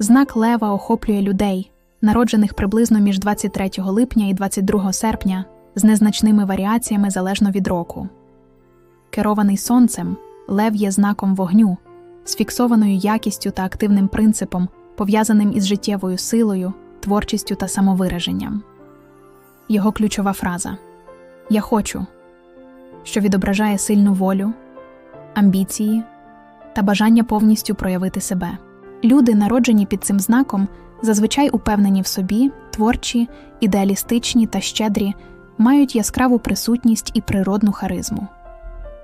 Знак лева охоплює людей, народжених приблизно між 23 липня і 22 серпня, з незначними варіаціями залежно від року. Керований сонцем, лев є знаком вогню, з фіксованою якістю та активним принципом, пов'язаним із життєвою силою, творчістю та самовираженням. Його ключова фраза Я хочу, що відображає сильну волю, амбіції та бажання повністю проявити себе. Люди, народжені під цим знаком, зазвичай упевнені в собі, творчі, ідеалістичні та щедрі, мають яскраву присутність і природну харизму.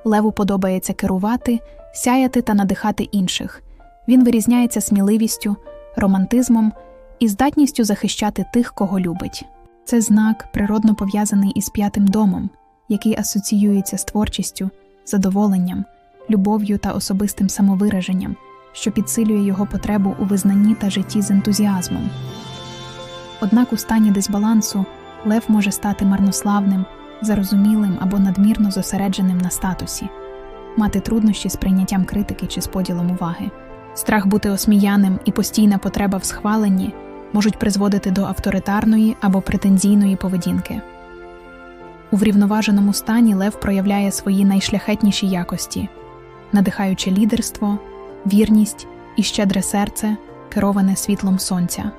Леву подобається керувати, сяяти та надихати інших. Він вирізняється сміливістю, романтизмом і здатністю захищати тих, кого любить. Це знак, природно пов'язаний із п'ятим домом, який асоціюється з творчістю, задоволенням, любов'ю та особистим самовираженням, що підсилює його потребу у визнанні та житті з ентузіазмом. Однак у стані дисбалансу лев може стати марнославним, зарозумілим або надмірно зосередженим на статусі, мати труднощі з прийняттям критики чи з поділом уваги. Страх бути осміяним і постійна потреба в схваленні можуть призводити до авторитарної або претензійної поведінки. У врівноваженому стані лев проявляє свої найшляхетніші якості, надихаюче лідерство, вірність і щедре серце, кероване світлом сонця.